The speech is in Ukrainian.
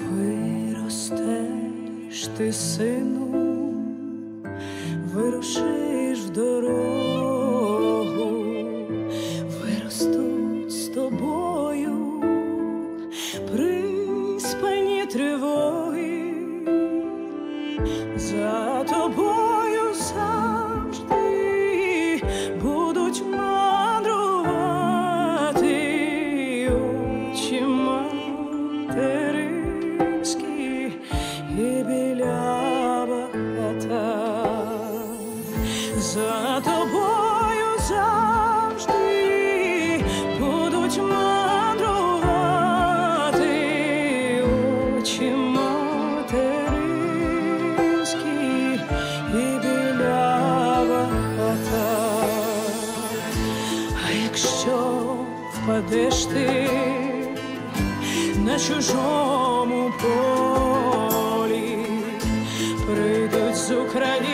виростеш ти, сину, вирушиш в дорогу, виростуть з тобою приспані тривоги за тобою. За тобою завжди будуть мандрувати очі материнські і білява хата. А якщо впадеш ти на чужому полі, прийдуть з України